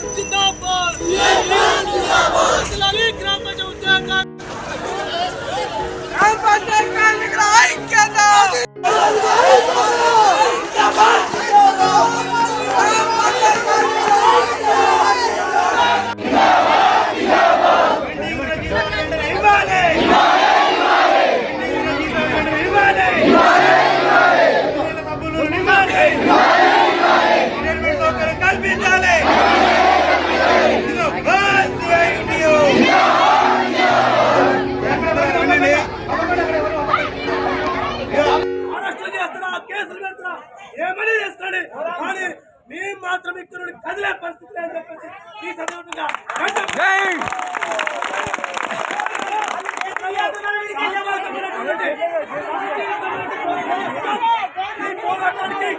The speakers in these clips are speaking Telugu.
good to know ఏమని చేసుకోండి కానీ మేము మాత్రం ఇక్కడ కదిలే పరిస్థితి లేదని చెప్పేసి ఈ సందర్భంగా ఈ పోరాటానికి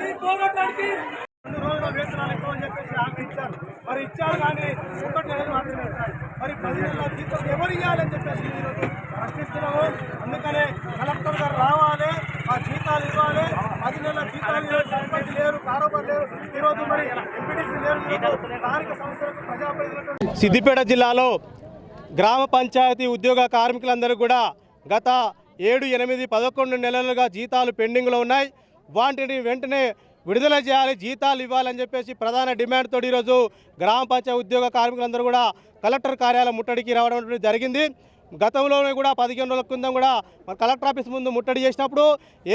ఈ పోరాటానికి రెండు రోజుల వేతనాలు ఎక్కువ అని చెప్పేసి హామీ ఇచ్చారు మరి ఇచ్చారు కానీ ఒకటి నెలలు మాత్రమే మరి పది నెలల జీతం ఎవరు ఇవ్వాలని చెప్పేసి ఈరోజు ప్రశ్నిస్తున్నాము అందుకనే కలెక్టర్ గారు రావాలి ఆ జీతాలు ఇవ్వాలి పది నెలల జీతాలు లేరు సర్పంచ్ లేరు కారోబార్ లేరు. ఈరోజు మరి ఎంపీడీసీ లేరు. స్థానిక సంస్థలకు ప్రజాప్రతినిధులకు సిద్దిపేట జిల్లాలో గ్రామ పంచాయతీ ఉద్యోగ కార్మికులందరూ కూడా గత ఏడు ఎనిమిది పదకొండు నెలలుగా జీతాలు పెండింగ్లో ఉన్నాయి. వాటిని వెంటనే విడుదల చేయాలి జీతాలు ఇవ్వాలని చెప్పేసి ప్రధాన డిమాండ్ తోటి ఈరోజు గ్రామ పంచాయతీ ఉద్యోగ కార్మికులందరూ కూడా కలెక్టర్ కార్యాలయం ముట్టడికి రావడం జరిగింది. గతంలోనే కూడా పదిహేను రోజుల కింద కూడా మన కలెక్టర్ ఆఫీస్ ముందు ముట్టడి చేసినప్పుడు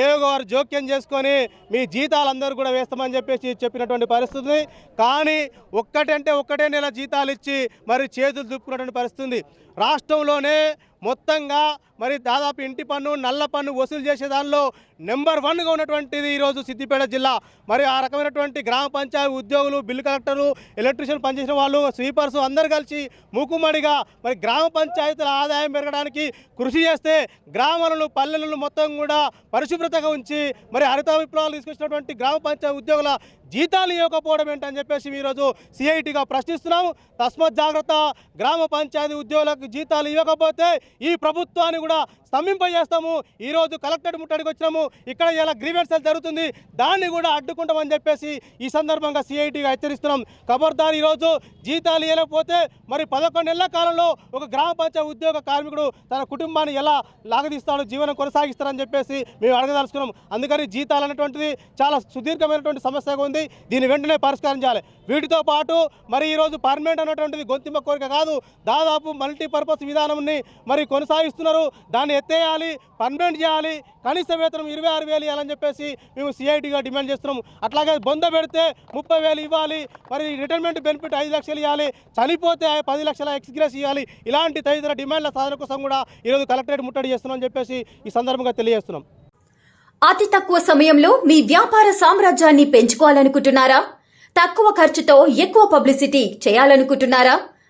ఏవో గారు జోక్యం చేసుకొని మీ జీతాలందరూ కూడా వేస్తామని చెప్పేసి చెప్పినటువంటి పరిస్థితి. కానీ ఒక్కటంటే ఒక్కటే నెల జీతాలు ఇచ్చి మరి చేతులు దుప్పుకున్నటువంటి పరిస్థితి. రాష్ట్రంలోనే మొత్తంగా మరి దాదాపు ఇంటి పన్ను నల్ల పన్ను వసూలు చేసే దానిలో నెంబర్ వన్గా ఉన్నటువంటిది ఈరోజు సిద్దిపేట జిల్లా. మరి ఆ రకమైనటువంటి గ్రామ పంచాయతీ ఉద్యోగులు బిల్లు కలెక్టర్లు ఎలక్ట్రీషియన్ పనిచేసిన వాళ్ళు స్వీపర్స్ అందరు కలిసి మూకుమ్మడిగా మరి గ్రామ పంచాయతీల ఆదాయం పెరగడానికి కృషి చేస్తే గ్రామాలను పల్లెలను మొత్తం కూడా పరిశుభ్రతగా ఉంచి మరి హరిత విప్లవాలు తీసుకొచ్చినటువంటి గ్రామ పంచాయతీ ఉద్యోగుల జీతాలు ఇవ్వకపోవడం ఏంటని చెప్పేసి ఈరోజు సిఐటిగా ప్రశ్నిస్తున్నాము. తస్మత్ జాగ్రత్త గ్రామ పంచాయతీ ఉద్యోగులకు జీతాలు ఇవ్వకపోతే ఈ ప్రభుత్వాన్ని కూడా స్తంభింపజేస్తాము. ఈరోజు కలెక్టరేట్ ముట్టడికి వచ్చినాము. ఇక్కడ ఇలా గ్రీవెన్సల్ జరుగుతుంది. దాన్ని కూడా అడ్డుకుంటామని చెప్పేసి ఈ సందర్భంగా సిఐటిగా హెచ్చరిస్తున్నాం. ఖబర్దార్ ఈరోజు జీతాలు ఇవ్వకపోతే మరి పదకొండు నెలల కాలంలో ఒక గ్రామ పంచాయతీ ఉద్యోగ కార్మికుడు తన కుటుంబాన్ని ఎలా లాగదీస్తాడు జీవనం కొనసాగిస్తారని చెప్పేసి మేము అడగదలుచుకున్నాం. అందుకని జీతాలు అనేటువంటిది చాలా సుదీర్ఘమైనటువంటి సమస్యగా ఉంది. దీని వెంటనే పరిష్కారం చేయాలి. వీటితో పాటు మరి ఈరోజు పర్మనెంట్ అనేటువంటిది గొంతిమ కోరిక కాదు. దాదాపు మల్టీపర్పస్ విధానంని మరి కొనసాగిస్తున్నారు. దాన్ని ఎత్తేయాలి పర్మనెంట్ చేయాలి కనీస వేతనం ఇరవై ఆరు వేలు ఇవ్వాలని చెప్పేసి మేము సిఐటిగా డిమాండ్ చేస్తున్నాం. అట్లాగే బొంద పెడితే ముప్పై వేలు ఇవ్వాలి మరి రిటైర్మెంట్ బెనిఫిట్ ఐదు లక్షలు ఇవ్వాలి చనిపోతే పది లక్షల ఎక్స్గ్రెస్ ఇవ్వాలి ఇలాంటి తదితర డిమాండ్ల సాధన కోసం కూడా ఈరోజు కలెక్టరేట్ ముట్టడి చేస్తున్నామని చెప్పేసి ఈ సందర్భంగా తెలియజేస్తున్నాం. అతి తక్కువ సమయంలో మీ వ్యాపార సామ్రాజ్యాన్ని పెంచుకోవాలనుకుంటున్నారా? తక్కువ ఖర్చుతో ఎక్కువ పబ్లిసిటీ చేయాలనుకుంటున్నారా?